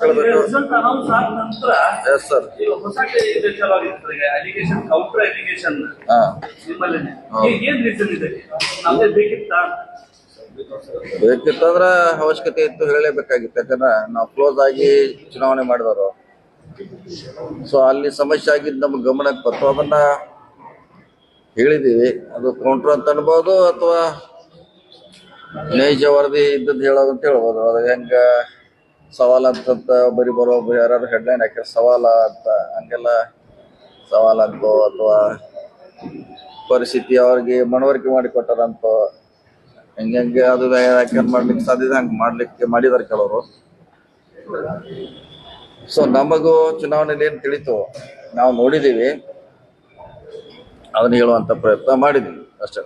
Result announce ಆದ ನಂತರ yes sir ಈಗ ಹೊಸ ಇದು ಚಾಲು ಆಗಿತ್ತು ಈಗ ಅಲಿಗೇಷನ್ ಕೌಂಟರ್ ಅಲಿಗೇಷನ್ ಹಾ. ನಿಮ್ಮಲ್ಲಿ. ಹೌದು. ಏನ್ ರೀಸನ್ ಇದೆ? ನಮ್ಗೆ ಬೇಕಿತ್ತ? ಬೇಕಿತ್ತಂದ್ರ ಅವಶ್ಯಕತೆ ಇತ್ತು ಹೇಳಲೇಬೇಕಾಗಿತ್ತು. ಯಾಕಂದ್ರೆ ನಾವು ಕ್ಲೋಸ್ ಆಗಿ ಚುನಾವಣೆ ಮಾಡಿದವರು. ಸೊ ಅಲ್ಲಿ ಸಮಸ್ಯೆ ಆಗಿದ್ದು ನಮ್ಗೆ ಗಮನಕ್ಕೆ ಬಂತು. ಅದನ್ನ ಹೇಳಿದೀವಿ ಅದು ಕೌಂಟ್ರ್ ಅಂತ ಅನ್ಬೋದು ಅಥವಾ ನೈಜ ವರದಿ ಇದ್ದದ್ದು ಹೇಳೋದು ಅಂತ ಹೇಳ್ಬೋದು. ಅದು ಹೆಂಗ ಸವಾಲ್ ಅಂತಂತ ಬರೀ ಬರೋ ಯಾರು ಹೆಡ್ಲೈನ್ ಹಾಕ್ಯಾರ ಸವಾಲ ಅಂತ, ಹಂಗೆಲ್ಲ ಸವಾಲ್ ಅಂತೋ ಅಥವಾ ಪರಿಸ್ಥಿತಿ ಅವ್ರಿಗೆ ಮನವರಿಕೆ ಮಾಡಿ ಕೊಟ್ಟಾರಂತೋ, ಹೆಂಗೆ ಅದು ಯಾಕೆ ಮಾಡ್ಲಿಕ್ಕೆ ಸಾಧ್ಯದ ಹಂಗೆ ಮಾಡ್ಲಿಕ್ಕೆ ಮಾಡಿದಾರೆ ಕೆಲವರು. ಸೊ ನಮಗೂ ಚುನಾವಣೆಯಲ್ಲಿ ಏನು ತಿಳಿತು, ನಾವು ನೋಡಿದೀವಿ. ಅದನ್ನ ಹೇಳುವಂತ ಪ್ರಯತ್ನ ಮಾಡಿದ್ದೀವಿ ಅಷ್ಟೇ.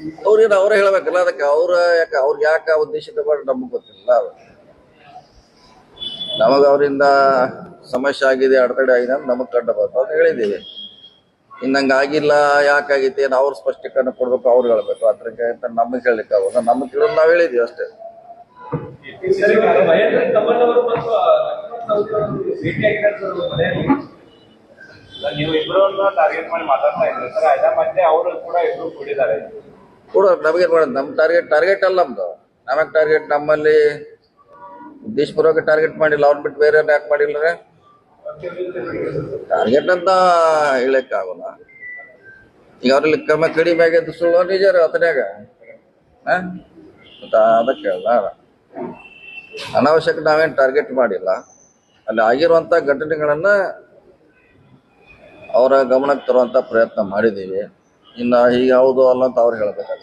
ಅವರಿಗೆ ಸೇವೆ ಪಕ್ಷಕ್ಕೆ ಅವ್ರೇನು ಅವರೇ ಹೇಳ್ಬೇಕಲ್ಲ, ಅದಕ್ಕೆ ಅವ್ರ ಯಾಕೆ, ಅವ್ರಿಗೆ ಯಾಕೆ ಉದ್ದೇಶ ಮಾಡಿ ನಮಗೆ ಗೊತ್ತಿಲ್ಲ ನಮಗ ಅವರಿಂದ ಸಮಸ್ಯೆ ಆಗಿದೆ, ಅಡೆತಡೆ ಆಗಿದೆ ಅಂತ ನಮಗ್ ಕಂಡು ಬರ್ತದೆ ಅಂತ ಹೇಳಿದ್ದೀವಿ. ಇನ್ನಂಗ ಆಗಿಲ್ಲ ಯಾಕಾಗೈತೆ ಏನು ಅವ್ರ ಸ್ಪಷ್ಟೀಕರಣ ಕೊಡ್ಬೇಕು, ಅವ್ರು ಹೇಳ್ಬೇಕು. ಅದ್ರಿಗೆ ಅಂತ ನಮಗೆ ಹೇಳಲಿಕ್ಕೆ ಆಗೋದು ನಮಗೆ ಕೇಳೋದು ನಾವು ಹೇಳಿದ್ವಿ ಅಷ್ಟೇ. ನೀವು ಇಬ್ಬರನ್ನ ಟಾರ್ಗೆಟ್ ಮಾಡಿ ಮಾತಾಡ್ತಾ ಇದ್ರೆ ಸರ್ ಅದ ಮತ್ತೆ ಅವರು ಕೂಡ ಇಬ್ರು ಕೂಡಿದ್ದಾರೆ. ಕೂಡ ನಮಗೇನು ಮಾಡೋದು? ನಮ್ಮ ಟಾರ್ಗೆಟ್ ಟಾರ್ಗೆಟ್ ಅಲ್ಲ ನಮ್ಮದು ನಮಗೆ ಟಾರ್ಗೆಟ್ ನಮ್ಮಲ್ಲಿ ಉದ್ದೇಶಪೂರ್ವಕ ಟಾರ್ಗೆಟ್ ಮಾಡಿಲ್ಲ. ಅವ್ರು ಬಿಟ್ಟು ಬೇರೆ ಯಾಕೆ ಮಾಡಿಲ್ಲ ಟಾರ್ಗೆಟ್ ಅಂತ ಹೇಳಕ್ ಆಗೋಲ್ಲ ಈಗ ಅವ್ರಲ್ಲಿ ಕ್ರಮ ಕಡಿಮೆ ಆಗ್ಯದ ಸುಳ್ಳು ನಿಜ ರೀ ಅತನ್ಯಾಗ ಹಾ? ಮತ್ತ ಅದಕ್ಕೆ ಹೇಳ್ದ ಅನಾವಶ್ಯಕ ನಾವೇನು ಟಾರ್ಗೆಟ್ ಮಾಡಿಲ್ಲ. ಅಲ್ಲಿ ಆಗಿರುವಂತ ಘಟನೆಗಳನ್ನ ಅವರ ಗಮನಕ್ಕೆ ತರುವಂತ ಪ್ರಯತ್ನ ಮಾಡಿದ್ದೀವಿ ಇನ್ನು ಈಗ ಯಾವುದು ಅಲ್ಲ ಅಂತ ಅವ್ರು ಹೇಳ್ಬೇಕಾಗುತ್ತೆ.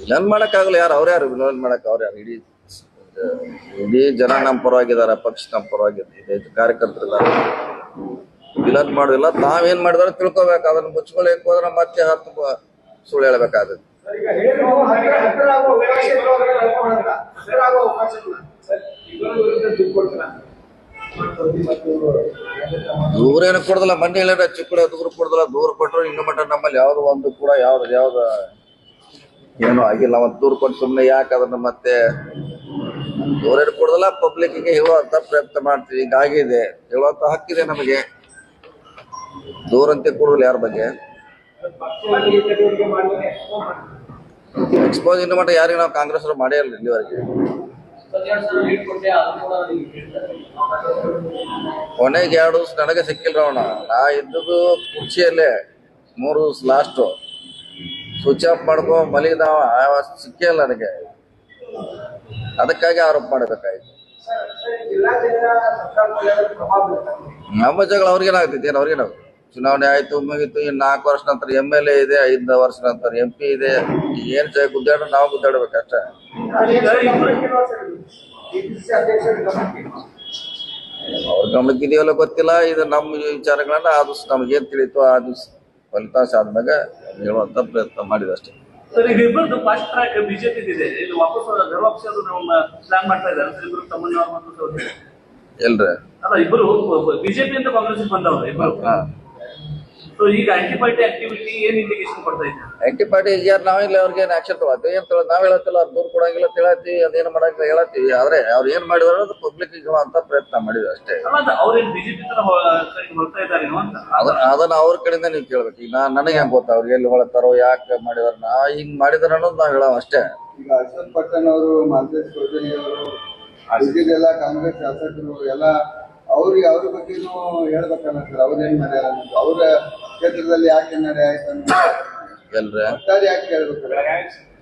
ವಿಲನ್ ಮಾಡಲ್ಲ ಮಾಡಕ್ಕಾಗಲ್ಲ ಯಾರು ಅವ್ರ ಯಾರು? ವಿಲನ್ ಮಾಡಕ್ ಅವ್ರ ಯಾರು? ಇಡೀ ಇಡೀ ಜನ ನಮ್ಮ ಪರವಾಗಿದ್ದಾರೆ ಪಕ್ಷ ನಮ್ಮ ಪರವಾಗಿದೆ ಕಾರ್ಯಕರ್ತರಿದ್ದಾರೆ ವಿಲನ್ ಮಾಡುದಿಲ್ಲ ನಾವೇನ್ ಮಾಡಿದ್ರೆ ತಿಳ್ಕೊಬೇಕು ಅದನ್ನ ಮುಚ್ಕೊಳ್ಳಿ ಹೋದ್ರೆ ಮತ್ತೆ ಹತ್ತು ಸುಳ್ಳು ಹೇಳ್ಬೇಕಾಗುತ್ತೆ. ದೂರೇನು ಕೊಡದಲ್ಲ. ಮೊನ್ನೆ ಇಲ್ಲ ಚಿಕ್ಕಡೆ ದೂರ ಕೊಡದಲ್ಲ. ದೂರ ಕೊಟ್ಟರು ಇನ್ನು ಮಟ್ಟ ನಮ್ಮಲ್ಲಿ ಯಾವ್ದು ಒಂದು ಕೂಡ ಯಾವ್ದು ಯಾವ್ದು ಏನು ಆಗಿಲ್ಲ. ಒಂದ್ ದೂರ ಕೊಟ್ಟು ಸುಮ್ಮನೆ ಯಾಕೆ ಅದನ್ನ ಮತ್ತೆ ದೂರೇನು ಕೊಡದಲ್ಲ. ಪಬ್ಲಿಕ್ಗೆ ಹೇಳುವಂತ ಪ್ರಯತ್ನ ಮಾಡ್ತೀವಿ. ಈಗ ಆಗಿದೆ ಹೇಳುವಂತ ಹಕ್ಕಿದೆ ನಮಗೆ. ದೂರಂತೆ ಕೊಡೋದಿಲ್ಲ ಯಾರ ಬಗ್ಗೆ. ಎಕ್ಸ್ಪೋಸ್ ಇನ್ನು ಮಟ್ಟ ಯಾರಿಗೂ ನಾವು ಕಾಂಗ್ರೆಸ್ ಮಾಡೇ ಇಲ್ಲ ಇಲ್ಲಿವರೆಗೆ. ಕೊನೆಗೆ ಎರಡು ದಿವಸ ನನಗೆ ಸಿಕ್ಕಿಲ್ಲ ಅವನ. ನಾ ಇದ್ದದ್ದು ಕುರ್ಚಿಯಲ್ಲೇ, ಮೂರು ದಿವಸ ಲಾಸ್ಟು ಸ್ವಿಚ್ ಆಫ್ ಮಾಡ್ಕೊ, ಮಲಗಿದವ. ಸಿಕ್ಕಿಲ್ಲ ನನಗೆ. ಅದಕ್ಕಾಗಿ ಆರೋಪ ಮಾಡಬೇಕಾಯ್ತು ನಮ್ಮ ಜಗಳ ಅವ್ರಿಗೇನಾಗ್ತೈತಿ ಏನು ನಾವು ಚುನಾವಣೆ ಆಯ್ತು, ಮುಗಿತು. ಇನ್ನು ನಾಲ್ಕು ವರ್ಷ ನಂತರ ಎಂ ಎಲ್ ಎ ಇದೆ, ಐದು ವರ್ಷ ನಂತರ ಎಂ ಪಿ ಇದೆ. ಏನು ಜಯ ಗುದ್ದಾಡ ನಾವು ಗುದ್ದಾಡ್ಬೇಕಷ್ಟೇ. ಅವ್ರ ಗಮನಕ್ಕೆ ಇದೆಯಲ್ಲ ಗೊತ್ತಿಲ್ಲ. ಇದು ನಮ್ಮ ವಿಚಾರಗಳನ್ನ ಆ ದಿವಸ ನಮ್ಗೇನ್ ತಿಳಿತು ಆ ದಿವಸ ಫಲಿತಾಂಶ ಆದ್ಮೇಲೆ ಹೇಳುವಂತ ಪ್ರಯತ್ನ ಮಾಡಿದ ಅಷ್ಟೇ ಎಲ್ರ ಬಿಜೆಪಿ ಇದೆ. ಇದು ವಾಪಸ್ ಧರ್ಮ ಪಕ್ಷದ ನಾವು ಪ್ಲಾನ್ ಮಾಡ್ತಾ ಇದ್ದಾರೆ. ಇಬ್ಬರು ತಮ್ಮಣ್ಣವ್ರು ಮತ್ತು ಸಹೋದರಿ. ಎಲ್ರಿ? ಅಲ್ಲ ಇಬ್ಬರು ಬಿಜೆಪಿ ಅಂತ ಕಾಂಗ್ರೆಸ್ ಬಂದವರು ಸೊ ಈಗ ಆಂಟಿ ಪಾರ್ಟಿ ಆಕ್ಟಿವಿಟಿ ಏನ್ ಇಂಡಿಕೇಶನ್ ಕೊಡ್ತಾ ಇದೆ ಆಂಟಿ ಪಾರ್ಟಿ ಯಾರು ನಾವಿಲ್ಲ ಅವ್ರಿಗೆ ಏನು ಆಕ್ಷನ್ ತಗೊಳತ್ತೀವಿ ಏನ್ ತಗೊಳ ನಾವ್ ಹೇಳತ್ತಿಲ್ಲ ಅವ್ರು ದೂರ ಕೊಡಂಗಿಲ್ಲ ಅಂತ ಹೇಳತ್ತೀವಿ ಅದೇನು ಮಾಡಂಗಿಲ್ಲ ಹೇಳತ್ತೀವಿ. ಆದ್ರೆ ಅವ್ರು ಏನ್ ಮಾಡಿದ್ರು ಅದು ಪಬ್ಲಿಕ್ ಅಂತ ಪ್ರಯತ್ನ ಮಾಡಿದ್ವಿ ಅಷ್ಟೇ. ಅವ್ರೇನ್ ಬಿಜೆಪಿ ಅದನ್ನ ಅವ್ರ ಕಡೆಯಿಂದ ನೀವು ಕೇಳ್ಬೇಕು. ಈಗ ನಾ ನನಗೆ ಹೆಂಗ್ ಗೊತ್ತಾ ಅವ್ರಿಗೆ ಎಲ್ಲಿ ಹೊಳತಾರೋ ಯಾಕೆ ಮಾಡಿದಾರ ನಾ ಹಿಂಗ್ ಮಾಡಿದಾರ ಅನ್ನೋದು ನಾವ್ ಹೇಳೋ ಅಷ್ಟೇ. ಈಗ ಅರ್ಷದ್ ಪಟ್ಟಣ್ ಅವರು ಮಾಲ್ತೇಶ್ ಅವರು ಕಾಂಗ್ರೆಸ್ ಶಾಸಕರು ಎಲ್ಲ ಅವ್ರಿಗೆ ಅವ್ರ ಬಗ್ಗೆನೂ ಹೇಳ್ಬೇಕಲ್ಲ ಸರ್ ಅವ್ರೇನ್ ಮಾಡ್ಯಾರ ಅನ್ನೋದು. ಅವ್ರ ಕ್ಷೇತ್ರದಲ್ಲಿ ಯಾಕೆ ನಡೆ ಆಯ್ತು ಅಂತ ಎಲ್ರಿ? ಒಟ್ಟಾರೆ ಯಾಕೆ ಹೇಳ್ಬೇಕು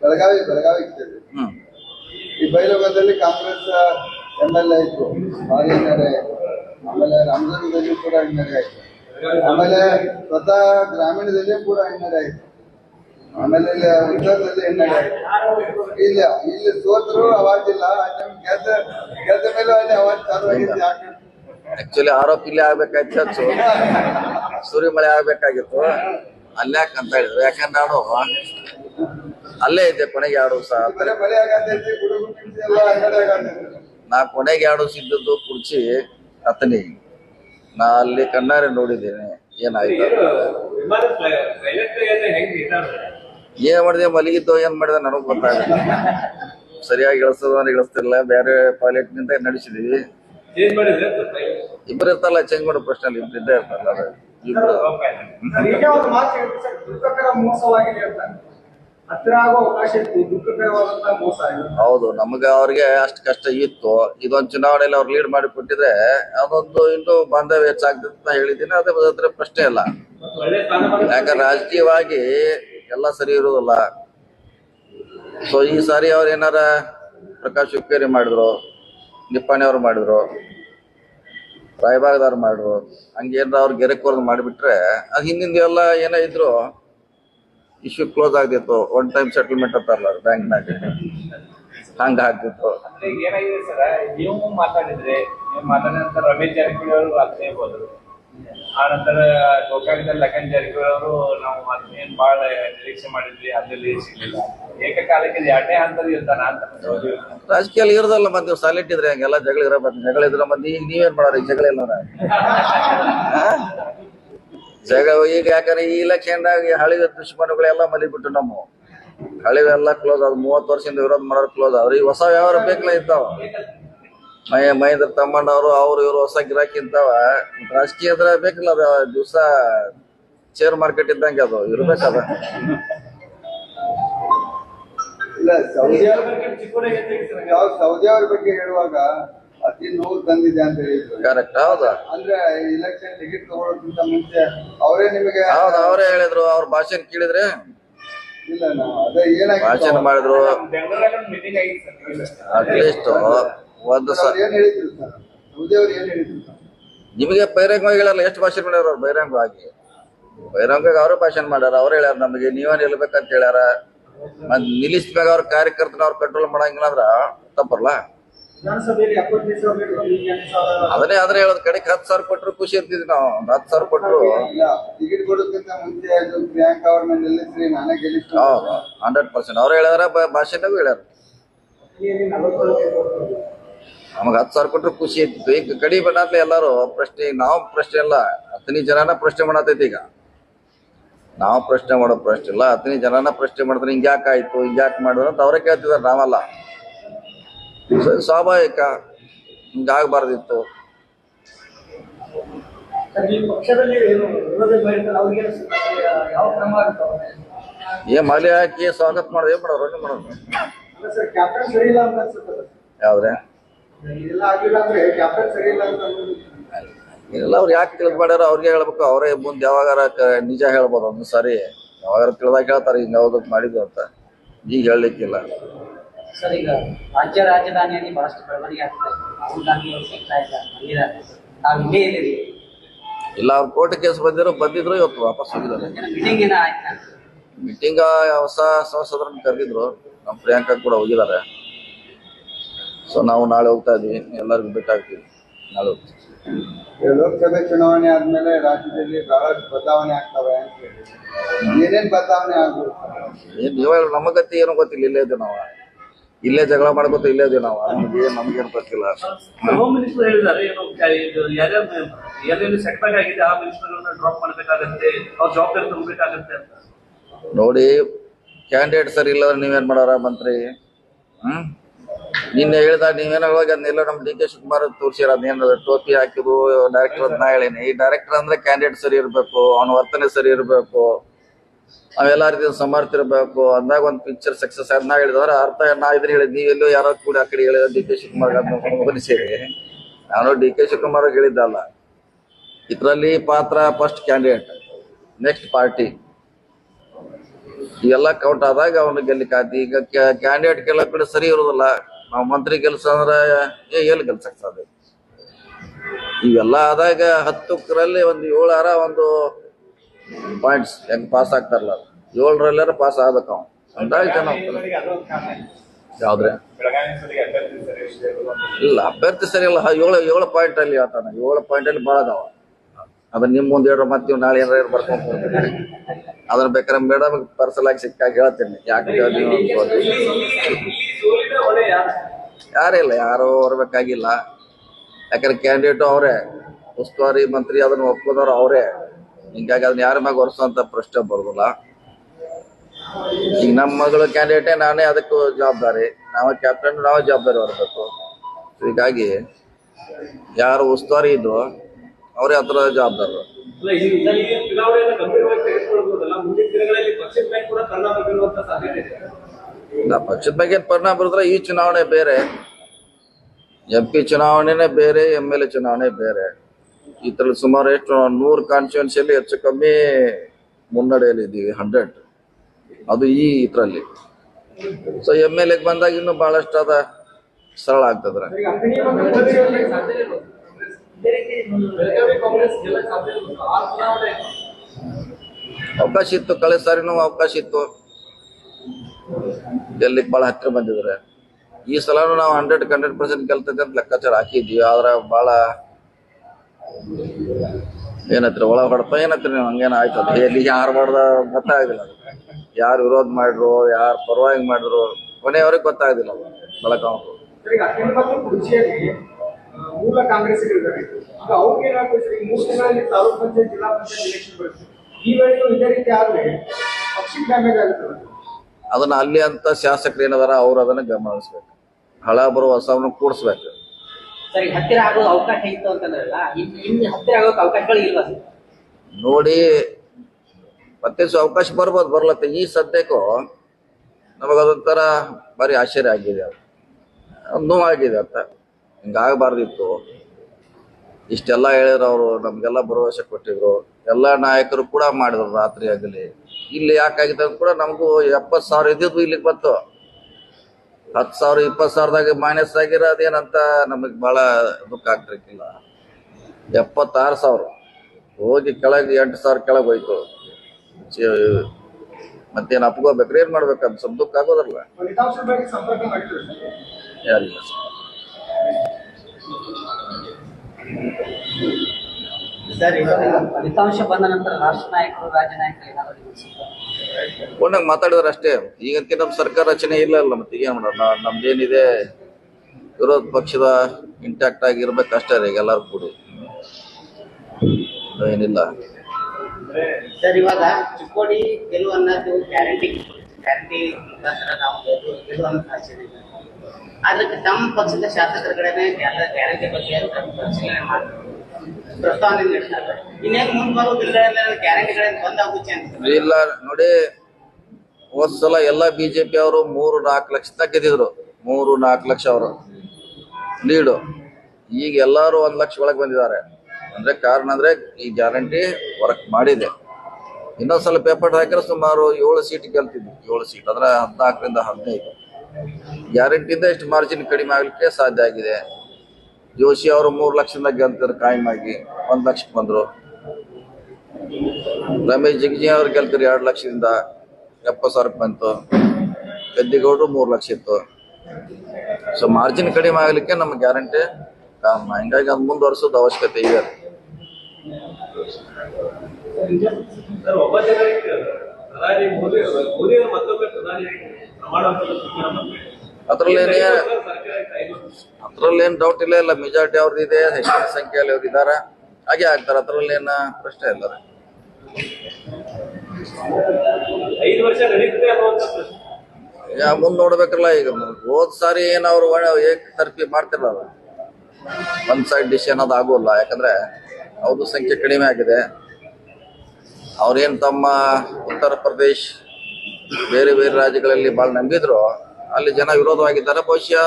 ಬೆಳಗಾವಿ ಬೆಳಗಾವಿ ಕ್ಷೇತ್ರ. ಹ್ಮ್. ಈ ಬೈಲೋಗದಲ್ಲಿ ಕಾಂಗ್ರೆಸ್ ಎಂ ಎಲ್ ಎ ಇತ್ತು ಭಾರಿ ಹಿನ್ನಡೆ ಆಯ್ತು. ಆಮೇಲೆ ರಾಮದುರ್ಗದಲ್ಲಿ ಕೂಡ ಹಿನ್ನಡೆ ಆಯ್ತು. ಆಮೇಲೆ ಸ್ವತಃ ಗ್ರಾಮೀಣದಲ್ಲಿ ಕೂಡ ಹಿನ್ನಡೆ ಆಯ್ತು. ಆಮೇಲೆ ಇಲ್ಲಿ ಉತ್ತರದಲ್ಲಿ ಹಿನ್ನಡೆ ಆಯ್ತು. ಇಲ್ಲ ಇಲ್ಲಿ ಸೋತರು ಅವಾಜ್ ಇಲ್ಲ. ಅಲ್ಲಿ ಗೆದ್ದ ಗೆದ್ದ ಮೇಲೆ ಅಲ್ಲಿ ಅವಾಜ್ ಚಾಲು ಆಗಿತ್ತು ಯಾಕೆ ಆಕ್ಚುಲಿ ಆರೋಪ ಇಲ್ಲಿ ಆಗ್ಬೇಕಾಯ್ತು ಅದು ಸುರಿಮಳೆ ಆಗ್ಬೇಕಾಗಿತ್ತು. ಅಲ್ಲ್ಯಾಕ ಅಂತ ಹೇಳಿದ್ರು. ಯಾಕಂದ್ರೆ ನಾನು ಅಲ್ಲೇ ಇದ್ದೆ ಕೊನೆಗೆ ಎರಡು ದಿವಸ. ನಾ ಕೊನೆಗೆ ಎರಡು ದಿವಸ ಇದ್ದದ್ದು ಕುರ್ಚಿ ಅತನಿ ನಾ ಅಲ್ಲಿ ಕಣ್ಣಾರೆ ನೋಡಿದ್ದೀನಿ. ಏನಾಯ್ತು? ಏನ್ ಮಾಡಿದೆ? ಮಲಗಿದ್ದೋ ಏನ್ ಮಾಡಿದೆ ನನಗ್ ಗೊತ್ತಾಗ ಸರಿಯಾಗಿ ಇಳಿಸೋದು ಇಳಿಸ್ತಿಲ್ಲ ಬೇರೆ ಪೈಲಟ್ನಿಂದ ನಡೆಸಿದೀವಿ. ಇಬ್ರು ಇರ್ತಲ್ಲ ಚೇಂಜ್ ಮಾಡೋ ಪ್ರಶ್ನೆ ಅಲ್ಲಿ ಇಬ್ರು ಇದ್ದೇ ಇರ್ತಾರಲ್ಲ ಹೌದು ನಮಗ ಅವ್ರಿಗೆ ಅಷ್ಟು ಕಷ್ಟ ಇತ್ತು. ಇದೊಂದು ಚುನಾವಣೆಯಲ್ಲಿ ಅವ್ರು ಲೀಡ್ ಮಾಡಿ ಕೊಟ್ಟಿದ್ರೆ ಅದೊಂದು ಇನ್ನು ಬಾಂಧವ್ಯ ಹೆಚ್ಚಾಗ್ತದೆ ಅಂತ ಹೇಳಿದ್ದೀನಿ ಅದೇ ಅದ್ರ ಪ್ರಶ್ನೆ ಇಲ್ಲ ಯಾಕಂದ್ರೆ ರಾಜಕೀಯವಾಗಿ ಎಲ್ಲ ಸರಿ ಇರುವುದಿಲ್ಲ. ಸೊ ಈ ಸಾರಿ ಅವ್ರು ಏನಾರ ಪ್ರಕಾಶ್ ಹುಕ್ಕೇರಿ ಮಾಡಿದ್ರು ನಿಪ್ಪಾಣಿ ಅವ್ರು ಮಾಡಿದ್ರು ರಾಯಭಾಗದವ್ರು ಮಾಡಿದ್ರು ಹಂಗೇನಾರ ಅವ್ರು ಗೆರೆ ಕೊರ್ದು ಮಾಡಿಬಿಟ್ರೆ ಅದು ಹಿಂದಿಂದ ಎಲ್ಲ ಏನೋ ಇದ್ರು ಇಶ್ಯೂ ಕ್ಲೋಸ್ ಆಗ್ತಿತ್ತು. ಒನ್ ಟೈಮ್ ಸೆಟಲ್ಮೆಂಟ್ ಅಂತಾರಲ್ಲ ಬ್ಯಾಂಕ್ನಾಗ. ಹಂಗ ಆಗ್ತಿತ್ತು. ಮಾತಾಡಿದ್ರೆ ರಮೇಶ್ ಜಾರಕಿಹೊಳಿ ಅವರು ಆ ನಂತರ ಗೋಕಾಕದಲ್ಲಿ ಲಖನ್ ಜಾರಕಿಹೊಳಿ ಅವರು ನಾವು ಅದನ್ನೇನ್ ಬಹಳ ನಿರೀಕ್ಷೆ ಮಾಡಿದ್ವಿ, ಅದ್ರಲ್ಲಿ ಸಿಗ್ಲಿಲ್ಲ. ಏಕಕಾಲಕ್ಕೆ ಎರಡನೇ ಹಂತದ ಇರ್ತಾನ ಅಂತ ರಾಜಕೀಯ ಇರೋದಲ್ಲ ಮತ್ತೆ ನೀವು ಸಾಲಿಟ್ ಇದ್ರೆ ಹಂಗೆಲ್ಲ ಜಗಳ ಇರೋ ಮತ್ತೆ ಜಗಳ ಇದ್ರೆ ಮತ್ತೆ ಈಗ ನೀವೇನ್ ಮಾಡೋರು ಜಗಳ ಇಲ್ಲ ಜಗ ಈಗ ಯಾಕಂದ್ರೆ ಈ ಇಲೆಕ್ಷನ್ದಾಗ ಹಳಿ ಮಲಿ ಮಲಿಬಿಟ್ಟು ನಮ್ಮ. ಹಳಿವೆಲ್ಲ ಕ್ಲೋಸ್ ಆದ್ ಮೂವತ್ತು ವರ್ಷದಿಂದ ವಿರೋಧ ಮಾಡೋರು ಕ್ಲೋಸ್ ಈಗ ಹೊಸ ವ್ಯವಹಾರ ಬೇಕಲ್ಲ ಇದ್ದಾವ ಮೈ ಮಹೇಂದ್ರ ತಮ್ಮಣ್ಣವರು ಅವ್ರು ಇವ್ರು ಹೊಸ ಗಿರಾಕಿ ಇಂತಾವ ರಾಜಕೀಯ ಅಂದ್ರೆ ಬೇಕಲ್ಲ ಅದ ದಿವಸ ಶೇರ್ ಮಾರ್ಕೆಟ್ ಇದ್ದಂಗೆ ಅದು ಇರ್ಬೇಕದ. ಇಲ್ಲ ಸೌದಿ ಅವ್ರ ಬಗ್ಗೆ ಹೇಳುವಾಗ ಅತಿ ನೋವು ತಂದಿದೆ ಅಂತ ಹೇಳಿದ್ರು. ಕರೆಕ್ಟ್ ಹೌದಾ? ಅಂದ್ರೆ ಇಲೆಕ್ಷನ್ ಟಿಕೆಟ್ ತಗೊಳ್ಳೋಕ್ಕಿಂತ ಮುಂಚೆ ಅವರೇ ನಿಮಗೆ ಹೌದು ಅವರೇ ಹೇಳಿದ್ರು ಅವ್ರ ಭಾಷಣ ಕೇಳಿದ್ರೆ. ಇಲ್ಲ ಅದೇ ಏನಾಗಿತ್ತು ಭಾಷಣ ಮಾಡಿದ್ರು. ಬೆಂಗಳೂರಲ್ಲಿ ಒಂದು ಮೀಟಿಂಗ್ ಆಗಿತ್ತು ಸರ್. ಅಟ್ಲೀಸ್ಟ್ ಒಂದು ನಿಮಗೆ ಬಹಿರಂಗವಾಗಿ ಹೇಳಲ್ಲ ಎಷ್ಟು ಭಾಷಣ ಮಾಡ್ಯಾರ ಅವ್ರು ಬಹಿರಂಗವಾಗಿ? ಬಹಿರಂಗವಾಗಿ ಅವರು ಭಾಷಣ ಮಾಡ್ಯಾರ ಅವ್ರು ಹೇಳ್ಯಾರ ನಮಗೆ ನೀವೇ ನಿಲ್ಬೇಕಂತ ಹೇಳ್ಯಾರ. ಮತ್ ನಿಲ್ಲಿಸ್ದಾಗ ಅವ್ರ ಕಾರ್ಯಕರ್ತನ ಅವ್ರು ಕಂಟ್ರೋಲ್ ಮಾಡಂಗಿಲ್ಲ ಅಂದ್ರ ತಪ್ಪಲ್ಲ? ಅದನ್ನೇ ಆದ್ರೆ ಹೇಳೋದ್ ಕಡೆಗೆ ಹತ್ತು ಸಾವಿರ ಕೊಟ್ರು ಖುಷಿ ಇರ್ತಿದ್ವಿ ನಾವು. ಒಂದ್ ಹತ್ತು ಸಾವಿರ ಹೌದು ಹಂಡ್ರೆಡ್ ಪರ್ಸೆಂಟ್ ಅವ್ರು ಹೇಳ್ಯಾರ ಭಾಷೆನಾಗೂ ಹೇಳ್ಯಾರ. ನಮಗ್ ಹತ್ತು ಸಾವಿರ ಕೊಟ್ಟರೆ ಖುಷಿ ಇರ್ತಿತ್ತು ಈಗ ಕಡಿ ಬಣ್ಣಾತ್ಲೆ ಎಲ್ಲರೂ ಪ್ರಶ್ನೆ ನಾವು ಪ್ರಶ್ನೆ ಇಲ್ಲ ಹತ್ತನೇ ಜನನ ಪ್ರಶ್ನೆ ಮಾಡತೈತಿ ಈಗ. ನಾವು ಪ್ರಶ್ನೆ ಮಾಡೋ ಪ್ರಶ್ನೆ ಇಲ್ಲ ಹತ್ತನೇ ಜನನ ಪ್ರಶ್ನೆ ಮಾಡಿದ್ರೆ ಹಿಂಗೆ ಯಾಕೆ ಆಯ್ತು ಯಾಕೆ ಮಾಡಿದ್ರು ಅಂತ ಅವರೇ ಕೇಳ್ತಿದ್ದಾರೆ ನಾವಲ್ಲ. ಸ್ವಾಭಾವಿಕ ಹಿಂಗಾಗಬಾರ್ದಿತ್ತು ಏನು ಏ ಮಾಲೆ ಹಾಕಿ ಸ್ವಾಗತ ಮಾಡೋದು ಏನ್ ಮಾಡೋರು ರೊಟ್ಟಿ ಮಾಡೋದು ಯಾವ್ದ್ರೆ? ಇದೆಲ್ಲ ಆಗಿಲ್ಲ ಅಂದ್ರೆ ಕ್ಯಾಪ್ಟನ್ ಸರಿ ಇಲ್ಲ ಅವ್ರು ಯಾಕೆ ತಿಳಿದ್ ಮಾಡ್ಯಾರ ಅವ್ರಿಗೆ ಹೇಳ್ಬೇಕು ಅವರೇ ಮುಂದೆ ಯಾವಾಗಾರ ಕ- ನಿಜ ಹೇಳ್ಬೋದು ಒಂದು ಸಾರಿ. ಯಾವಾಗಾರ ತಿಳಿದಾಗ ಹೇಳ್ತಾರೆ ಹಿಂಗೆ ಯಾವ್ದು ಮಾಡಿದ್ದು ಅಂತ. ಈಗ ಹೇಳಲಿಕ್ಕಿಲ್ಲ. ಸರ್ ಈಗ ರಾಜ್ಯ ರಾಜಧಾನಿಯಲ್ಲಿ ಬಹಳಷ್ಟು ಬೆಳವಣಿಗೆ ಆಗ್ತಾ ಇದೆ ರಾಹುಲ್ ಗಾಂಧಿ ಅವರು ಸಿಗ್ತಾ ಇದ್ದಾರೆ ಬಂದಿದ್ದಾರೆ ನಾವು ಇಲ್ಲೇ ಅವ್ರು ಕೋರ್ಟ್ ಕೇಸ್ ಬಂದಿರೋ ಬಂದಿದ್ರು ಇವತ್ತು ವಾಪಸ್ ಹೋಗಿದ್ದಾರೆ. ಮೀಟಿಂಗ್ ಏನೋ ಆಯ್ತಾ? ಮೀಟಿಂಗ್ ಹೊಸ ಸಂಸದರನ್ನು ಕರೆದಿದ್ರು. ನಮ್ಮ ಪ್ರಿಯಾಂಕಾ ಕೂಡ ಹೋಗಿದ್ದಾರೆ. ಸೊ ನಾವು ನಾಳೆ ಹೋಗ್ತಾ ಇದೀವಿ ಎಲ್ಲರಿಗೂ ಆಗ್ತೀವಿ ನಾಳೆ ಹೋಗ್ತೀವಿ. ಲೋಕಸಭೆ ಚುನಾವಣೆ ಆದ್ಮೇಲೆ ರಾಜ್ಯದಲ್ಲಿ ಬಹಳಷ್ಟು ಬದಲಾವಣೆ ಆಗ್ತವೆ ಅಂತ ಹೇಳಿ. ಏನೇನ್ ಬದಲಾವಣೆ ಆಗ್ಬೋದು ಏನ್ ಇವಾಗ ಹೇಳಿ ನಮ್ಮ ಗತಿ ಏನೋ ಗೊತ್ತಿಲ್ಲ. ಇಲ್ಲೇ ಇದ್ದೀವಿ ನಾವು. ಇಲ್ಲೇ ಜಗಳ ಮಾಡ್ಕೊತ ಇಲ್ಲೇ ಇದೀವಿ ನಾವು. ನಮ್ಗೆ ನಮ್ಗೇನು ಗೊತ್ತಿಲ್ಲ. ಹೋಮ್. ಮಿನಿಸ್ಟರ್ ಹೇಳಿದ್ದಾರೆ ಏನು ಎಲ್ಲೆಲ್ಲಿ ಸೆಟ್ ಬ್ಯಾಕ್ ಆಗಿದೆ ಆ ಮಿನಿಸ್ಟರ್ಗಳನ್ನ ಡ್ರಾಪ್ ಮಾಡ್ಬೇಕಾಗತ್ತೆ ಅವ್ರ ಜವಾಬ್ದಾರಿ ತಗೋಬೇಕಾಗತ್ತೆ ಅಂತ. ನೋಡಿ ಕ್ಯಾಂಡಿಡೇಟ್ ಸರ್ ಇಲ್ಲ ಅಂದ್ರೆ ನೀವೇನ್ ಮಾಡೋರ ಮಂತ್ರಿ? ಹ್ಮ್? ನಿನ್ನೆ ಹೇಳ್ದಾಗ ನೀವೇನೋ ಹೋಗಿ ಅದನ್ನೆಲ್ಲ ನಮ್ ಡಿ ಕೆ ಶಿವಕುಮಾರ್ ತೋರಿಸಿರ ಅದೇನದ ಟೋಪಿ ಹಾಕಿದ್ರು ಡೈರೆಕ್ಟರ್ ಅಂತ ನಾ ಹೇಳಿನಿ. ಈ ಡೈರೆಕ್ಟರ್ ಅಂದ್ರೆ ಕ್ಯಾಂಡಿಡೇಟ್ ಸರಿ ಇರಬೇಕು, ಅವನ ವರ್ತನೆ ಸರಿ ಇರಬೇಕು ಅವೆಲ್ಲ ರೀತಿ ಸಮರ್ಥ ಇರ್ಬೇಕು ಅಂದಾಗ ಒಂದ್ ಪಿಕ್ಚರ್ ಸಕ್ಸಸ್ ಅದನ್ನ ಹೇಳಿದ್ರೆ ಅರ್ಥ ನಾ ಇದ್ರೆ ಹೇಳಿದ್ ನೀವೆಲ್ಲೋ ಯಾರೋ ಕೂಡ ಆ ಕಡೆ ಹೇಳಿದ ಡಿ ಕೆ ಶಿವಕುಮಾರ್ ಗಮನಿಸಿರಿ. ನಾನು ಡಿ ಕೆ ಶಿವಕುಮಾರ್ ಹೇಳಿದ್ದಲ್ಲ ಇದರಲ್ಲಿ ಪಾತ್ರ ಫಸ್ಟ್ ಕ್ಯಾಂಡಿಡೇಟ್ ನೆಕ್ಸ್ಟ್ ಪಾರ್ಟಿ ಇವೆಲ್ಲ ಕೌಂಟ್ ಆದಾಗ ಅವನು ಗೆಲ್ಲಿಕಾತಿ ಈಗ ಕ್ಯಾಂಡಿಡೇಟ್ ಕೆಲ ಕಡೆ ಸರಿ ಇರೋದಿಲ್ಲ. ನಾವು ಮಂತ್ರಿ ಕೆಲಸ ಅಂದ್ರೆ ಎಲ್ಲಿ ಕೆಲಸ ಸಾಧ್ಯ? ಇವೆಲ್ಲ ಆದಾಗ ಹತ್ತಕ್ಕರಲ್ಲಿ ಒಂದು ಏಳಾರ ಒಂದು ಪಾಯಿಂಟ್ಸ್ ಹೆಂಗ್ ಪಾಸ್ ಆಗ್ತಾರಲ್ಲ ಏಳರಲ್ಲಾರ ಪಾಸ್ ಆಗ್ಬೇಕು ಅವ್ನು ಜನ. ಯಾವ್ದ್ರೆ. ಇಲ್ಲ, ಅಭ್ಯರ್ಥಿ ಸರಿ ಇಲ್ಲ. ಏಳು ಏಳು ಪಾಯಿಂಟ್ ಅಲ್ಲಿ ಹೇಳ್ತಾನೆ. ಏಳು ಪಾಯಿಂಟ್ ಅಲ್ಲಿ ಭಾಳ ಅದಾವ. ಅದನ್ನ ನಿಮ್ ಮುಂದೆ ಹೇಳ್ರ ಮತ್ತೆ ನೀವು ನಾಳೆ ಏನಾರ ಬರ್ಕೊಂಡು ಹೋಗ್ತೀರಿ. ಅದನ್ನ ಬೇಕಾದ್ರೆ ಮೇಡಮ್ ಪರ್ಸಲ್ ಆಗಿ ಸಿಕ್ಕಾಗಿ ಹೇಳ್ತೀನಿ. ಯಾಕೆ ನೀವು ಯಾರಿಲ್ಲ ಯಾರು ಬರ್ಬೇಕಾಗಿಲ್ಲ. ಯಾಕಂದ್ರೆ ಕ್ಯಾಂಡಿಡೇಟ್ ಅವರೇ, ಉಸ್ತುವಾರಿ ಮಂತ್ರಿ ಅದನ್ನ ಒಪ್ಕೋದವ್ರು ಅವರೇ. ಹಿಂಗಾಗಿ ಅದನ್ನ ಯಾರ ಮ್ಯಾಗ ಹೊರಿಸುವಂತ ಪ್ರಶ್ನೆ ಬರೋದಿಲ್ಲ. ಈಗ ನಮ್ಮ ಮಗಳು ಕ್ಯಾಂಡಿಡೇಟೇ ನಾನೇ ಅದಕ್ಕೂ ಜವಾಬ್ದಾರಿ. ನಾವೇ ಕ್ಯಾಪ್ಟನ್ ನಾವೇ ಜವಾಬ್ದಾರಿ ಹೊರಬೇಕು. ಹೀಗಾಗಿ ಯಾರು ಉಸ್ತುವಾರಿ ಇದ್ರು ಅವರೇ ಹತ್ರ ಜವಾಬ್ದಾರರು. ಚುನಾವಣೆಯನ್ನು ಗಂಭೀರವಾಗಿ ತೆಗೆದುಕೊಳ್ಳಬಹುದಲ್ಲ ಮುಂದಿನ ದಿನಗಳಲ್ಲಿ ಕೂಡ ಸಾಧ್ಯತೆ ಇದೆ. ನಾ ಪಕ್ಷದ ಬಗ್ಗೆ ಪರಿಣಾಮ ಬೀರಿದ್ರೆ ಈ ಚುನಾವಣೆ ಬೇರೆ. ಎಂ ಪಿ ಚುನಾವಣೆನೇ ಬೇರೆ ಎಂ ಎಲ್ ಎ ಚುನಾವಣೆ ಬೇರೆ. ಈ ತರ ಸುಮಾರು ಎಷ್ಟು, ನೂರು ಕಾನ್ಸ್ಟಿಟ್ಯೂನ್ಸಿಯಲ್ಲಿ ಹೆಚ್ಚು ಕಮ್ಮಿ ಮುನ್ನಡೆಯಲ್ಲಿ ಇದ್ದೀವಿ ಹಂಡ್ರೆಡ್ ಅದು ಈ ಇದರಲ್ಲಿ. ಸೊ ಎಂ ಎಲ್ ಎಗೆ ಬಂದಾಗ ಇನ್ನೂ ಬಹಳಷ್ಟು ಅದ, ಸರಳ ಆಗ್ತದ್ರ. ಅವಕಾಶ ಇತ್ತು, ಕಳೆದ ಸಾರಿನೂ ಅವಕಾಶ ಇತ್ತು. ಗೆಲ್ಲಿಕ್ ಬಹಳ ಹತ್ತಿರ ಬಂದಿದ್ರೆ. ಈ ಸಲನೂ ನಾವು ಹಂಡ್ರೆಡ್ ಹಂಡ್ರೆಡ್ ಪರ್ಸೆಂಟ್ ಗೆಲ್ತದೆ ಅಂತ ಲೆಕ್ಕಾಚಾರ ಹಾಕಿದ್ವಿ. ಆದ್ರೆ ಬಹಳ ಏನತ್ರ, ಒಳ ಹೊಡೆತ ಏನತ್ರ ನೀವು? ಹಂಗೇನ ಆಯ್ತು ಯಾರು ಹೊಡೆದ ಗೊತ್ತಾಗಿಲ್ಲ ಯಾರು ವಿರೋಧ ಮಾಡಿದ್ರು ಯಾರು ಪರವಾಗಿ ಮಾಡಿದ್ರು ಕೊನೆಯವ್ರಿಗೆ ಗೊತ್ತಾಗೋದಿಲ್ಲ ಅದು ಮೂಲ ಏನಾಗ್ಬೇಕು ಈ ಮೂರು ಇದೇ ರೀತಿ ಆದ್ರೆ ಆಗುತ್ತಲ್ಲ ಅದನ್ನ ಅಲ್ಲಿ ಅಂತ ಶಾಸಕರು ಏನದಾರ ಅವ್ರು ಅದನ್ನ ಗಮನಿಸ್ಬೇಕು ಹಳ ಬರುವ ಹೊಸವನ್ನು ಕೂಡಿಸ್ಬೇಕು. ಸರ್ ಹತ್ತಿರ ಆಗೋ ಅವಕಾಶ ಇತ್ತು ಅಂತಂದ್ರಲ್ಲ ಇನ್ನು ಹತ್ತಿರ ಆಗೋಕೆ ಅವಕಾಶಗಳು ಇಲ್ವಾ ಸರ್? ನೋಡಿ ಮತ್ತೆ ಸೊ ಅವಕಾಶ ಬರ್ಬೋದು ಬರ್ಲತ್ತೆ. ಈ ಸದ್ಯಕ್ಕೂ ನಮಗದೊಂಥರ ಭಾರಿ ಆಶ್ಚರ್ಯ ಆಗಿದೆ. ಅದು ನೋವಾಗಿದೆ ಅಂತ. ಹಿಂಗಾಗಬಾರ್ದಿತ್ತು. ಇಷ್ಟೆಲ್ಲ ಹೇಳಿದ್ರು ಅವರು ನಮಗೆಲ್ಲ ಭರವಸೆ ಕೊಟ್ಟಿದ್ರು. ಎಲ್ಲ ನಾಯಕರು ಕೂಡ ಮಾಡಿದ್ರು ರಾತ್ರಿ ಆಗಲಿ ಇಲ್ಲಿ ಯಾಕಾಗಿದೆ ಅಂತ ಕೂಡ ನಮಗೂ ಎಪ್ಪತ್ತು ಸಾವಿರ ಇದ್ದಿದ್ದು ಇಲ್ಲಿಗೆ ಬಂತು. ಹತ್ತು ಸಾವಿರ ಇಪ್ಪತ್ತು ಸಾವಿರದಾಗ ಮೈನಸ್ ಆಗಿರೋದೇನಂತ ನಮಗೆ ಭಾಳ ದುಃಖ ಆಗ್ತಿರ್ಕಿಲ್ಲ ಎಪ್ಪತ್ತಾರು ಸಾವಿರ. ಹೋಗಿ ಕೆಳಗೆ ಎಂಟು ಸಾವಿರ ಕೆಳಗೆ ಹೋಯ್ತು. ಮತ್ತೇನು ಅಪ್ಕೋಬೇಕ್ರಿ ಏನ್ ಅದು ಸ್ವಲ್ಪ ದುಃಖ ಆಗೋದಲ್ಲ ಮಾಡಿದ್ರು ಯಾರಿಲ್ಲ ಸರ್ ಇವಾಗ ಫಲಿತಾಂಶ ಬಂದ ನಂತರ ರಾಷ್ಟ್ರ ನಾಯಕರು ರಾಜ್ಯ ನಾಯಕರು ಏನಾದ್ರು ನಿಮ್ಗೆ ಮಾತಾಡಿದ್ರೆ ಅಷ್ಟೇ ಈಗಂತ ನಮ್ಮ ಸರ್ಕಾರ ರಚನೆ ಇಲ್ಲ ಅಲ್ಲ ಮತ್ತೆ ಏನ್ ಮಾಡೋಣ ನಮ್ದೇನಿದೆ ವಿರೋಧ ಪಕ್ಷದ ಇಂಟ್ಯಾಕ್ಟ್ ಆಗಿರ್ಬೇಕು ಅಷ್ಟೇ ರೀ ಎಲ್ಲಾರು ಕೂಡ. ಏನಿಲ್ಲ ಸರ್ ಇವಾಗ ಚಿಕ್ಕೋಡಿ ಗೆಲುವು ಅನ್ನೋದು ಗ್ಯಾರಂಟಿ ಗ್ಯಾರಂಟಿ ಮುಖಾಂತರ ನಾವು ಗೆಲುವನ್ನು ಸಾಧಿಸಿದ್ದೀವಿ ಅದಕ್ಕೆ ತಮ್ಮ ಪಕ್ಷದ ಶಾಸಕರ ಎಲ್ಲ ಗ್ಯಾರಂಟಿ ಬಗ್ಗೆ ಪರಿಶೀಲನೆ ಮಾಡಿ. ಪ್ರಸ್ತಾವನೆ ನೀಡ್ತಾರೆ. ಇನ್ನೇನು ಮುಂದೆ ಬರೋ ದಿನಗಳಲ್ಲಿ ಗ್ಯಾರಂಟಿಗಳನ್ನು ಬಂದಾಗುತ್ತೆ ಅಂತ. ಇಲ್ಲ, ನೋಡಿ, ಹೋದ್ ಸಲ ಎಲ್ಲ ಬಿಜೆಪಿ ಅವರು ಮೂರು ನಾಲ್ಕು ಲಕ್ಷ ತಗ್ಗಿದ್ರು ಮೂರು ನಾಲ್ಕು ಲಕ್ಷ ಅವರು. ಲೀಡು. ಈಗ ಎಲ್ಲರೂ ಒಂದ್ ಲಕ್ಷ ಒಳಗೆ ಬಂದಿದ್ದಾರೆ. ಅಂದ್ರೆ ಕಾರಣ ಅಂದ್ರೆ ಈ ಗ್ಯಾರಂಟಿ ವರ್ಕ್ ಮಾಡಿದೆ. ಇನ್ನೊಂದ್ಸಲ ಪೇಪರ್ ಹಾಕಿದ್ರೆ ಸುಮಾರು ಏಳು ಸೀಟ್ ಗೆಲ್ತಿದ್ವಿ. ಏಳು ಸೀಟ್ ಅಂದ್ರೆ ಹದಿನಾಲ್ಕರಿಂದ ಹದಿನೈದು. ಗ್ಯಾರಂಟಿಯಿಂದ ಇಷ್ಟು ಮಾರ್ಜಿನ್ ಕಡಿಮೆ ಆಗ್ಲಿಕ್ಕೆ ಸಾಧ್ಯ ಆಗಿದೆ. ಜೋಶಿ ಅವರು ಮೂರು ಲಕ್ಷದಿಂದ ಗೆಲ್ತಿದ್ರು ಆಗಿ ಒಂದ್ ಲಕ್ಷಕ್ಕೆ ಬಂದರು. ರಮೇಶ್ ಜಿಗ್ಜಿ ಅವ್ರು ಗೆಲ್ತಿದ್ರು ಎರಡು ಲಕ್ಷದಿಂದ ಎಪ್ಪತ್ತು ರೂಪಾಯಿ ಬಂತು. ಗದ್ದಿಗೌಡರು ಮೂರು ಲಕ್ಷ ಇತ್ತು. ಸೊ ಮಾರ್ಜಿನ್ ಕಡಿಮೆ ಆಗ್ಲಿಕ್ಕೆ ನಮ್ಮ ಗ್ಯಾರಂಟಿ ಕಾರಣ ಹಿಂಗಾಗಿ ಅದು ಮುಂದುವರ್ಸೋದು ಅವಶ್ಯಕತೆ ಇದೆ. ಸರ್ ಒಬ್ಬ ಜನರಿಗೆ ಪ್ರಧಾನಿ ಮೋದಿ ಮೋದಿ ಮತ್ತೊಮ್ಮೆ ಪ್ರಧಾನಿ ಪ್ರಮಾಣ ವಚನ ಸ್ವೀಕಾರ ಮಾಡ್ಬೇಕು. ಅದ್ರಲ್ಲೇನೇ ಸರ್ಕಾರ ಐದು ಅದ್ರಲ್ಲೇನ್ ಡೌಟ್ ಇಲ್ಲ ಇಲ್ಲ ಮೆಜಾರಿಟಿ ಅವ್ರದ್ದು ಇದೆ ಹೆಚ್ಚಿನ ಸಂಖ್ಯೆಯಲ್ಲಿ ಅವ್ರು ಇದ್ದಾರೆ ಹಾಗೆ ಆಗ್ತಾರೆ ಅದರಲ್ಲೇನ ಪ್ರಶ್ನೆ ಇಲ್ಲ ಮುಂದೆ ನೋಡ್ಬೇಕಲ್ಲ ಈಗ. ಹೋದ್ ಸಾರಿ ಏಕ ತರ್ಪಿ ಮಾಡ್ತಿರಲ್ಲ ಒನ್ ಸೈಡ್ ಡಿಶ್ ಏನಾದ್ರು ಆಗೋಲ್ಲ ಯಾಕಂದ್ರೆ ಅವ್ರದ್ದು ಸಂಖ್ಯೆ ಕಡಿಮೆ ಆಗಿದೆ. ಅವ್ರೇನ್ ತಮ್ಮ ಉತ್ತರ ಪ್ರದೇಶ ಬೇರೆ ಬೇರೆ ರಾಜ್ಯಗಳಲ್ಲಿ ಭಾಳ ನಂಬಿದ್ರು, ಅಲ್ಲಿ ಜನ ವಿರೋಧವಾಗಿದ್ದಾರೆ. ಬಹುಶಃ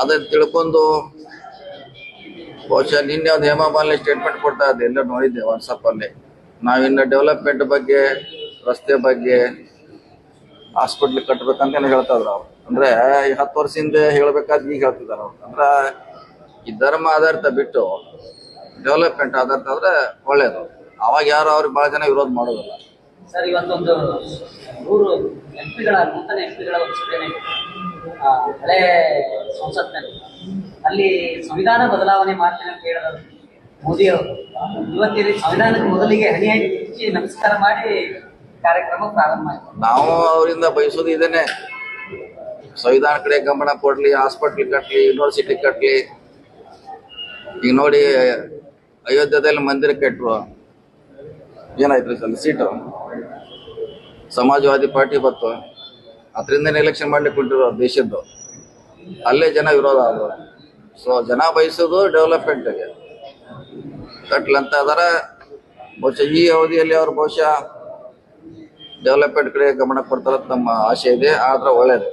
ಅದನ್ನ ತಿಳ್ಕೊಂಡು ಬಹುಶಃ ನಿನ್ನೆ ಒಂದು ಹೇಮಾ ಮಾಲಿನಿ ಸ್ಟೇಟ್ಮೆಂಟ್ ಕೊಡ್ತಾ ಇದ್ದೆ ಎಲ್ಲ ನೋಡಿದ್ದೆ ವಾಟ್ಸಪ್ ಅಲ್ಲಿ. ನಾವಿನ್ನು ಡೆವಲಪ್ಮೆಂಟ್ ಬಗ್ಗೆ, ರಸ್ತೆ ಬಗ್ಗೆ ಹಾಸ್ಪಿಟ್ಲ್ ಕಟ್ಟಬೇಕಂತೇನು ಹೇಳ್ತಾ ಇದ್ರು ಅವ್ರು. ಅಂದ್ರೆ ಈ ಹತ್ತು ಹಿಂದೆ ಹೇಳ್ಬೇಕಾದ್ ಈಗ ಹೇಳ್ತಿದಾರ ಅವ್ರು. ಅಂದ್ರ ಈ ಧರ್ಮ ಆಧಾರಿತ ಬಿಟ್ಟು ಡೆವಲಪ್ಮೆಂಟ್ ಆಧಾರಿತ ಆದ್ರೆ ಒಳ್ಳೇದು. ಅವಾಗ ಯಾರು ಅವ್ರಿಗೆ ಬಹಳ ಜನ ವಿರೋಧ ಮಾಡೋದಿಲ್ಲ. ಸರ್ ಇವತ್ತೊಂದು ಮೂರು ಎಂ ಪಿಗಳ ನೂತನ ಎಂ ಪಿಗಳ ಒಂದು ಹಳೆ ಸಂಸತ್ನಲ್ಲಿ. ಅಲ್ಲಿ ಸಂವಿಧಾನ ಬದಲಾವಣೆ ಮಾಡ್ತೇನೆ ಅಂತ ಹೇಳಿದ್ರು ಮೋದಿ ಅವರು. ಇವತ್ತಿನ ಸಂವಿಧಾನಕ್ಕೆ ಮೊದಲಿಗೆ ಹಣಿಯಾಗಿ ಹೆಚ್ಚಿ ನಮಸ್ಕಾರ ಮಾಡಿ ಕಾರ್ಯಕ್ರಮ ಪ್ರಾರಂಭ ಆಯಿತು. ನಾವು ಅವರಿಂದ ಬಯಸೋದು ಇದೇನೆ ಸಂವಿಧಾನ ಕಡೆ ಗಮನ ಕೊಡ್ಲಿ ಹಾಸ್ಪಿಟ್ಲ್ ಕಟ್ಲಿ ಯೂನಿವರ್ಸಿಟಿ ಕಟ್ಲಿ. ಈಗ ನೋಡಿ ಅಯೋಧ್ಯದಲ್ಲಿ ಮಂದಿರ ಕಟ್ರು. ಏನಾಯ್ತು ರೀ ಸರ್? ಸೀಟು ಸಮಾಜವಾದಿ ಪಾರ್ಟಿ ಬತ್ತು ಅದರಿಂದನೇ ಎಲೆಕ್ಷನ್ ಮಾಡ್ಲಿಕ್ಕೆ ಕುಂಟಿರೋ ದೇಶದ್ದು. ಅಲ್ಲೇ ಜನ ವಿರೋಧ ಆದ್ರು ಸೊ ಜನ ಬಯಸೋದು ಡೆವಲಪ್ಮೆಂಟ್ಗೆ ಕಟ್ಲಂತ ಅದರ ಬಹುಶಃ ಈ ಅವಧಿಯಲ್ಲಿ ಅವ್ರು ಬಹುಶಃ ಡೆವಲಪ್ಮೆಂಟ್ ಕಡೆ ಗಮನ ಕೊಡ್ತಾರ ನಮ್ಮ ಆಶೆ ಇದೆ. ಆದ್ರೆ ಒಳ್ಳೇದು.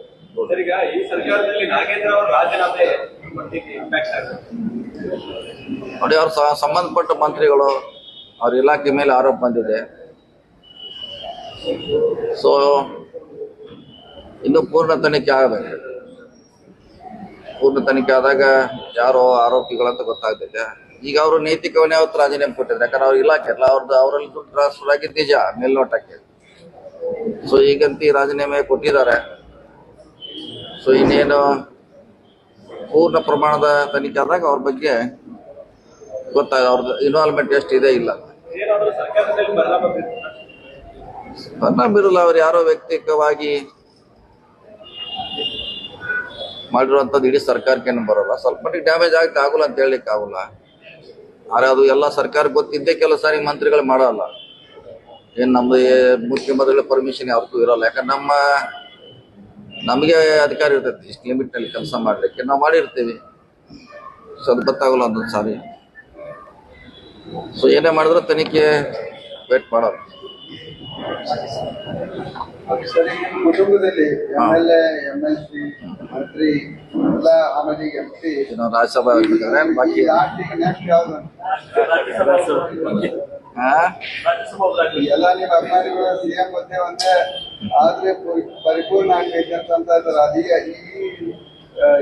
ನೋಡಿ ಅವ್ರ ಸಂಬಂಧಪಟ್ಟ ಮಂತ್ರಿಗಳು ಅವ್ರ ಇಲಾಖೆ ಮೇಲೆ ಆರೋಪ ಬಂದಿದೆ. ಸೊ ಇನ್ನು ಪೂರ್ಣ ತನಿಖೆ ಆಗಬೇಕು. ಪೂರ್ಣ ತನಿಖೆ ಆದಾಗ ಯಾರೋ ಆರೋಪಿಗಳಂತ ಗೊತ್ತಾಗ್ತೈತೆ ಈಗ ಅವರು ನೈತಿಕ ಹೊಣೆ ಅವತ್ತು ರಾಜೀನಾಮೆ ಕೊಟ್ಟಿದ್ದಾರೆ? ಯಾಕಂದ್ರೆ ಅವ್ರ ಇಲಾಖೆ ಅಲ್ಲ ಅವ್ರದ್ದು ಅವರಲ್ಲಿ ದುಡ್ಡು ಟ್ರಾನ್ಸ್ಫರ್ ಆಗಿದ್ದು ನಿಜ, ಮೇಲ್ನೋಟಕ್ಕೆ. ಸೊ ಈಗಂತ ರಾಜೀನಾಮೆ ಕೊಟ್ಟಿದ್ದಾರೆ. ಸೊ ಇನ್ನೇನು ಪೂರ್ಣ ಪ್ರಮಾಣದ ತನಿಖೆ ಆದಾಗ ಅವ್ರ ಬಗ್ಗೆ ಗೊತ್ತಾಗ ಅವ್ರದ್ದು ಇನ್ವಾಲ್ವ್ಮೆಂಟ್ ಇದೆ ಇಲ್ಲ. ಪರಿಣಾಮ ಬೀರಲ್ಲ, ಅವ್ರು ಯಾರೋ ವ್ಯಕ್ತಿಕವಾಗಿ ಮಾಡಿರುವಂಥದ್ದು ಇಡೀ ಸರ್ಕಾರಕ್ಕೆ ಏನು ಬರೋಲ್ಲ. ಸ್ವಲ್ಪ ಮಟ್ಟಿಗೆ ಡ್ಯಾಮೇಜ್ ಆಗಕ್ಕೆ ಆಗೋಲ್ಲ ಅಂತ ಹೇಳಲಿಕ್ಕೆ ಆಗೋಲ್ಲ. ಆದ್ರೆ ಅದು ಎಲ್ಲ ಸರ್ಕಾರ ಗೊತ್ತಿದ್ದೇ ಕೆಲವು ಸಾರಿ ಮಂತ್ರಿಗಳು ಮಾಡೋಲ್ಲ. ಏನು ನಮ್ದು ಏ- ಮುಖ್ಯಮಂತ್ರಿಗಳ ಪರ್ಮಿಷನ್ ಯಾವತ್ತೂ ಇರೋಲ್ಲ. ಯಾಕಂದ್ರೆ ನಮ್ಮ, ನಮಗೆ ಅಧಿಕಾರ ಇರ್ತೈತಿ, ಇಷ್ಟು ಲಿಮಿಟ್ನಲ್ಲಿ ಕೆಲಸ ಮಾಡಲಿಕ್ಕೆ. ನಾವು ಮಾಡಿರ್ತೀವಿ. ಸೊ ಅದು ಗೊತ್ತಾಗಲ್ಲ ಒಂದೊಂದು ಸಾರಿ ಸೊ ಏನೇ ಮಾಡಿದ್ರು ತನಿಖೆ ವೇಟ್ ಈ ಕುಟುಂಬದಲ್ಲಿ ಎಂ ಮಂತ್ರಿ ಆಮೇಲೆ ಪಿ ರಾಜ್ಯಸಭಾ ಬಾಕಿ ಎಲ್ಲ ಅಭಿಮಾನಿಗಳು ಸಿಎಂ ಒಂದೇ ಒಂದೇ ಆದ್ರೆ ಪರಿಪೂರ್ಣ ಅಂತ ಇದ್ದಾರೆ. ಅದೀಗ ಈ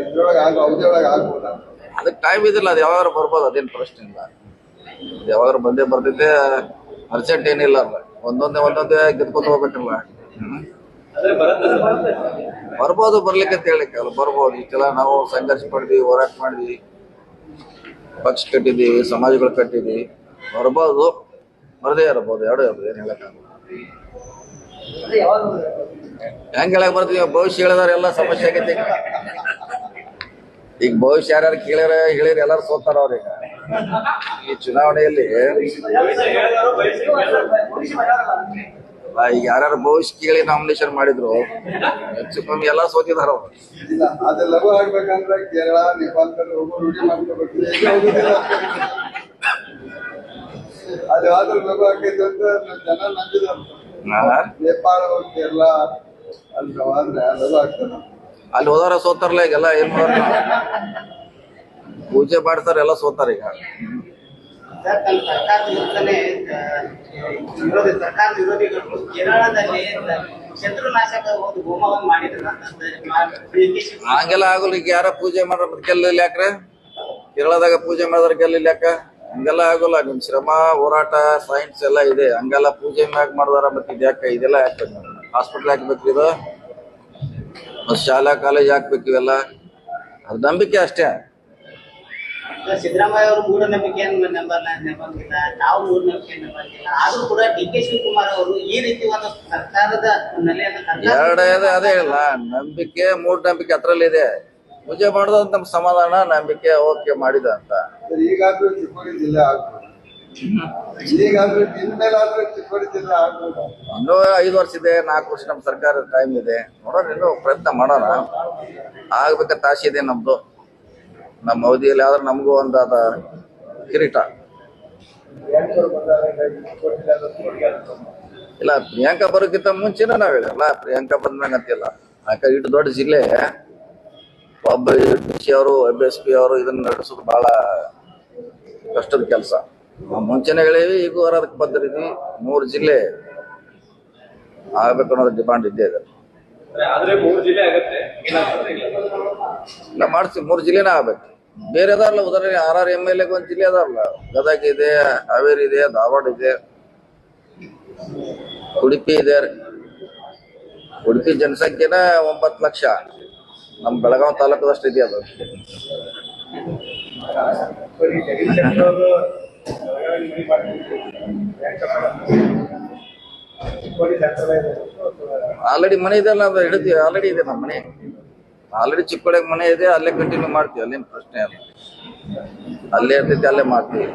ಇದ್ರೊಳಗೆ ಆಗ ಅವಧಿಯೊಳಗೆ ಆಗ್ಬೋದಾ ಅದಕ್ಕೆ ಟೈಮ್ ಇದಿಲ್ಲ ಅದು ಯಾವಾಗ ಬರ್ಬೋದು ಅದೇನು ಪ್ರಶ್ನೆ ಇಲ್ಲ. ಅದು ಯಾವಾಗ ಬಂದೇ ಬರ್ತಿದ್ದೆ ಅರ್ಜೆಂಟ್ ಏನಿಲ್ಲ ಅಲ್ಲ. ಒಂದೊಂದೇ ಒಂದೊಂದೇ ಗೆದ್ಕೊಂಡು ಹೋಗ್ಬೇಕಲ್ಲ. ಬರುತ್ತೆ ಬರ್ಬೋದು ಬರ್ಲಿಕ್ಕೆ ಅಂತ ಹೇಳಿಕ್ಕೆ ಅಲ್ಲ, ಬರ್ಬೋದು. ಇಷ್ಟೆಲ್ಲ ನಾವು ಸಂಘರ್ಷ ಮಾಡಿದ್ವಿ ಹೋರಾಟ ಮಾಡಿದ್ವಿ. ಪಕ್ಷ ಕಟ್ಟಿದ್ದೀವಿ ಸಮಾಜಗಳು ಕಟ್ಟಿದ್ವಿ. ಬರ್ಬೋದು. ಬರದೇ ಇರ್ಬೋದು. ಎರಡೂ ಇರ್ಬೋದು, ಏನು ಹೇಳಕ್ಕಾಗಲ್ಲ ಹೆಂಗ್ ಹೇಳಕ್ ಬರ್ತೀವಿ? ಭವಿಷ್ಯ ಹೇಳಿದಾರೆ ಎಲ್ಲ ಸಮಸ್ಯೆ ಆಗೈತಿ. ಈಗ. ಭವಿಷ್ಯ ಯಾರ್ಯಾರು ಕೇಳ್ಯಾರ ಹೇಳಿರ ಎಲ್ಲಾರು ಸೋತಾರ ಅವ್ರೀಗ ಈ ಚುನಾವಣೆಯಲ್ಲಿ ಈಗ ಯಾರ್ಯಾರು ಭವಿಷ್ಯ ಕೇಳಿ ನಾಮಿನೇಷನ್ ಮಾಡಿದ್ರು ಹೆಚ್ಚು ಕಮ್ಮಿ ಎಲ್ಲ ಸೋತಿದಾರ ಅವ್ರು. ಇಲ್ಲ ಅದು ಲಘು ಆಗ್ಬೇಕಂದ್ರೆ ಕೇರಳ ನೇಪಾಳ ಕಡೆ ಹೋಗೋ ರೂಢಿ ಮಾಡ್ಕೋಬೇಕು ಅದು ಆದ್ರೂ ಲಘು ಆಗೈತೆ ಅಂತ ಜನ ನಂಬಿದಾರ. ಆ, ನೇಪಾಳ ಕೇರಳ ಅಲ್ಲಿ ಲಘು ಆಗ್ತದೆ ಅಲ್ಲಿ ಹೋದಾರ ಸೋತಾರಲ್ಲ ಈಗೆಲ್ಲ ಏನ್ ಮಾಡೋಣ ಪೂಜೆ ಮಾಡ್ತಾರೆ, ಎಲ್ಲ ಸೋತಾರ ಈಗ. ಮಾಡಿದ್ರು ಹಂಗೆಲ್ಲ ಆಗಲ್ಲ, ಈಗ ಯಾರ ಪೂಜೆ ಮಾಡ್ರ ಗೆಲ್ಲ ಯಾಕ್ರೆ? ಕೇರಳದಾಗ ಪೂಜೆ ಮಾಡ್ರ ಗೆಲ್ಲಿಲ್ಲ ಯಾಕ? ಹಂಗೆಲ್ಲ ಆಗಲ್ಲ, ನಿಮ್ ಶ್ರಮ, ಹೋರಾಟ ಸೈನ್ಸ್ ಎಲ್ಲ ಇದೆ. ಹಂಗೆಲ್ಲ ಪೂಜೆ ಮ್ಯಾಗ ಮಾಡಿದಾರ ಮತ್ತೆ ಇದು ಯಾಕ? ಇದೆಲ್ಲ ಯಾಕೆ? ಹಾಸ್ಪಿಟ್ಲ್ ಹಾಕ್ಬೇಕು ಇದು? ಶಾಲಾ ಕಾಲೇಜ್ ಹಾಕ್ಬೇಕು ಇವೆಲ್ಲ? ಅದು ನಂಬಿಕೆ ಅಷ್ಟೇ. ಸಿದ್ದರಾಮಯ್ಯ ಅವರು ಮೂಢನಂಬಿಕೆಯನ್ನು ನಂಬಲ್ಲ ನಂಬಂಗಿಲ್ಲ. ನಾವು ಮೂಢನಂಬಿಕೆ ನಂಬಂಗಿಲ್ಲ. ಆದ್ರೂ ಕೂಡ ಡಿ ಕೆ ಶಿವಕುಮಾರ್ ಅವರು ಈ ರೀತಿ ಒಂದು ಸರ್ಕಾರದ ನೆಲೆಯನ್ನು ಸರ್ಕಾರ ಎರಡೇ ಅದೇ ಇಲ್ಲ. ನಂಬಿಕೆ ಮೂಢನಂಬಿಕೆ ಅದ್ರಲ್ಲಿ ಇದೆ ಪೂಜೆ ಮಾಡೋದು ನಮ್ಗೆ ಸಮಾಧಾನ ನಂಬಿಕೆ ಓಕೆ ಮಾಡಿದ ಅಂತ ಈಗಾದ್ರೂ ಚಿಕ್ಕೋಡಿ ಜಿಲ್ಲೆ ಆಗ್ಬೋದು. ಈಗಾದ್ರೂ ಇನ್ಮೇಲಾದ್ರೂ ಚಿಕ್ಕೋಡಿ ಜಿಲ್ಲೆ ಆಗ್ಬೋದು? ಇನ್ನೂ ಐದು ವರ್ಷ ಇದೆ ನಾಲ್ಕು ವರ್ಷ ನಮ್ಮ ಸರ್ಕಾರದ ಟೈಮ್ ಇದೆ. ನೋಡೋಣ ಇನ್ನೂ ಪ್ರಯತ್ನ ಮಾಡೋಣ. ಆಗ್ಬೇಕಂತ ತಾಸಿದೆ ಇದೆ ನಮ್ದು. ನಮ್ಮ ಅವಧಿಯಲ್ಲಿ ಆದ್ರೆ ನಮಗೂ ಒಂದಾದ ಕಿರೀಟ. ಇಲ್ಲ, ಪ್ರಿಯಾಂಕಾ ಬರೋಕ್ಕಿಂತ ಮುಂಚೆನೇ ನಾವು ಹೇಳಿಲ್ಲ ಪ್ರಿಯಾಂಕಾ ಬಂದಂಗೆ ಅಂತಿಲ್ಲ. ಯಾಕಂದ್ರೆ ಇಟ್ಟು ದೊಡ್ಡ ಜಿಲ್ಲೆ, ಒಬ್ಬ ಡಿ ಅವರು ಎಬ್ ಎಸ್ ಪಿ ಅವರು ಇದನ್ನ ನಡೆಸೋದು ಬಹಳ ಕಷ್ಟದ ಕೆಲಸ. ನಾವು ಮುಂಚೆನೆ ಹೇಳಿವಿ ಈಗೂ ಅದಕ್ಕೆ ಬಂದಿದ್ದೀವಿ. ಮೂರು ಜಿಲ್ಲೆ ಆಗ್ಬೇಕು ಅನ್ನೋದು ಡಿಮಾಂಡ್ ಇದ್ದೇ ಇದೆ. ಇಲ್ಲ. ಮಾಡ್ತೀವಿ ಮೂರು ಜಿಲ್ಲೆನ ಆಗ್ಬೇಕು. ಬೇರೆ ಅದಾರಲ್ಲ ಉದಾಹರಣೆ ಆರ್ ಆರ್ ಎಂ ಎಲ್ ಎಗೆ ಒಂದು ಜಿಲ್ಲೆ ಅದಾರಲ್ಲ. ಗದಗ ಇದೆ, ಹಾವೇರಿ ಇದೆ, ಧಾರವಾಡ ಇದೆ. ಉಡುಪಿ ಇದೆ. ಉಡುಪಿ ಜನಸಂಖ್ಯೆನ ಒಂಬತ್ತು ಲಕ್ಷ. ನಮ್ಮ ಬೆಳಗಾವಿ ತಾಲೂಕದಷ್ಟು ಇದೆ ಅದು. ಆಲ್ರೆಡಿ ಮನೆ ಇದೆ ಅಲ್ಲ ಅದು ಹಿಡಿತೀವಿ ಆಲ್ರೆಡಿ ಇದೆ ನಮ್ಮ ಮನೆ. ಆಲ್ರೆಡಿ ಚಿಕ್ಕೊಳಗೆ ಮನೆ ಇದೆ, ಅಲ್ಲೇ ಕಂಟಿನ್ಯೂ ಮಾಡ್ತೀವಿ. ಅಲ್ಲೇನು ಪ್ರಶ್ನೆ ಅಲ್ಲ ಅಲ್ಲೇ ಇರ್ತೈತಿ, ಅಲ್ಲೇ ಮಾಡ್ತೀವಿ.